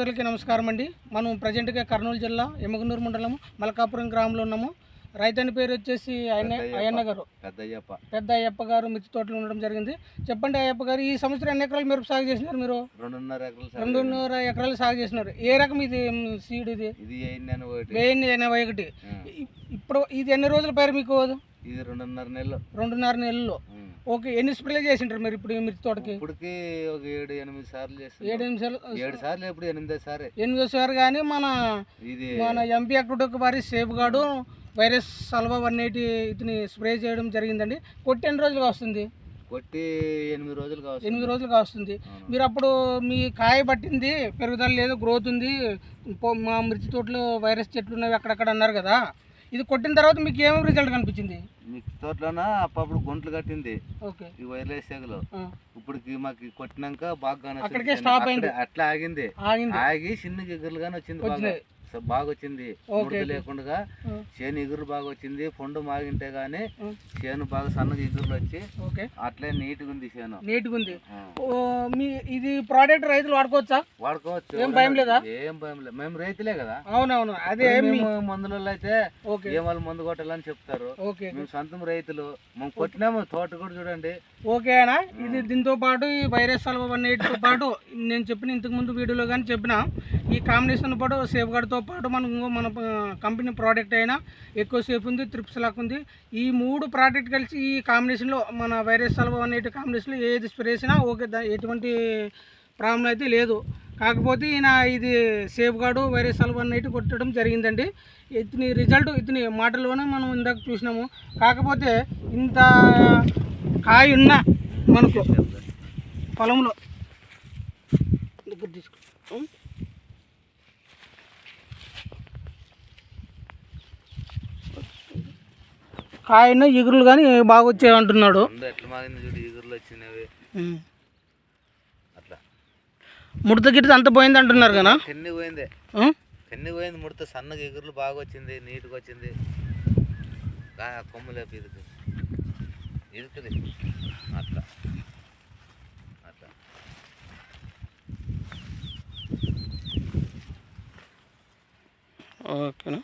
అందరికీ నమస్కారం అండి. మనం ప్రజెంట్గా కర్నూలు జిల్లా ఎమ్మగనూరు మండలం మలకాపురం గ్రామంలో ఉన్నాము. రైతని పేరు వచ్చేసి ఆయన. అయ్యన్న గారు. పెద్దయ్యప్ప. పెద్ద అయ్యప్ప గారు మిర్చి తోటలో ఉండడం జరిగింది. చెప్పండి అయ్యప్ప గారు ఈ సంవత్సరం ఎన్ని ఎకరాలు మిరప సాగు చేసినారు మీరు? రెండున్నర ఎకరాలు రెండున్నర ఎకరాలు సాగు చేసినారు. ఏ రకం ఇది సీడ్ ఇది? వెయ్యి ఎనభై ఒకటి. ఇప్పుడు ఇది ఎన్ని రోజుల పైరు మీకు ఇది రెండున్నర నెలలు. రెండున్నర నెలల్లో ఉం. ఓకే ఎన్ని స్ప్రే చేసింటారు మీరు ఇప్పుడు మిర్చి తోటకి? ఇప్పటికి ఒక ఏడు ఎనిమిది సార్లు ఏడు చేస్తుంది నిమిషాలు ఏడు సార్లు ఎప్పుడు ఎనిమిదో సారే. ఎనిమిదో సార్ కానీ మన ఇది మన ఎంపీ అక్కడ వారి సేఫ్ గార్డు వైరస్ సల్వా వన్ ఎయిటీ ఇతని స్ప్రే చేయడం జరిగిందండి. కొట్టి ఎన్ని రోజులుగా వస్తుంది? కొట్టి ఎనిమిది రోజులు కావచ్చు ఎనిమిది రోజులుగా వస్తుంది. మీరు అప్పుడు మీ కాయ పట్టింది పెరుగుదల లేదు గ్రోత్ ఉంది. మా మిర్చి తోటలో వైరస్ చెట్లు ఉన్నవి అక్కడక్కడ అన్నారు కదా. ఇది కొట్టిన తర్వాత మీకు ఏమేమి రిజల్ట్ కనిపించింది? మిక్స్ తోటలోన? అప్పుడు గుంటలు కట్టింది. ఓకే. ఈ వైర్లెస్ సెగలు ఆ, ఇప్పటికి మాకు కొట్టినాక బాగా. అక్కడికే stop అయింది. అట్లా ఆగింది. ఆగి చిన్న ఎగురులు కానీ వచ్చింది బాగా వచ్చింది ముడత. లేకుండా చేను ఎగురు బాగా వచ్చింది పొండు మాగింటే గానీ చేను బాగా సన్నగా ఎగురులు వచ్చి అట్లే నీట్గా ఉంది చేను. నీట్గా ఉంది ఆ. ఓ, మీ ఇది ప్రోడక్ట్ రైతులు వాడుకోవచ్చా? వాడుకోవచ్చు. ఏం భయం లేదా? ఏం భయం లేదు. మేము రైతులే కదా. అవునవును. అదే మందులలో అయితే ఓకే. ఏం వాళ్ళు మందు కొట్టాలని చెప్తారు. మేము సొంతం రైతులు. మేము కొట్టినాము. తోట కూడా చూడండి. ఓకేనా ఇది దీంతో పాటు ఈ వైరస్ సల్వ వన్ ఎయిట్తో పాటు నేను చెప్పిన ఇంతకు ముందు వీడియోలో కానీ చెప్పిన. ఈ కాంబినేషన్ పాటు సేఫ్ గార్డ్తో పాటు మనం మన కంపెనీ ప్రోడక్ట్ అయినా ఎక్కువ సేఫ్ ఉంది త్రిప్స్ లాక్ ఉంది. ఈ మూడు ప్రోడక్ట్ కలిసి ఈ కాంబినేషన్లో మన వైరస్ సల్వ అనేటి కాంబినేషన్లో ఏది స్ప్రే చేసినా ఓకే ఎటువంటి ప్రాబ్లం అయితే లేదు. కాకపోతే ఈయన ఇది సేఫ్ గార్డు వైరస్ సల్వ అనేటి కొట్టడం జరిగిందండి. ఇతని రిజల్ట్ ఇతని మాటల్లోనే మనం ఇందాక చూసినాము. కాకపోతే ఇంత కాయ ఉన్న మనకు పొలంలో దగ్గర ఉం? కాయన ఎగురులు కానీ బాగా వచ్చాయి అంటున్నాడు. ముడత గిడత అంత పోయింది అంటున్నారు కదా? తెన్ని పోయింది? తెన్ని పోయింది ముడత సన్నగా ఎగురులు బాగా వచ్చింది నీట్గా వచ్చింది. కా కొమ్ములేపు ఇదికి ఇదుకుది అట్లా. అట్లా. ఓకేనా?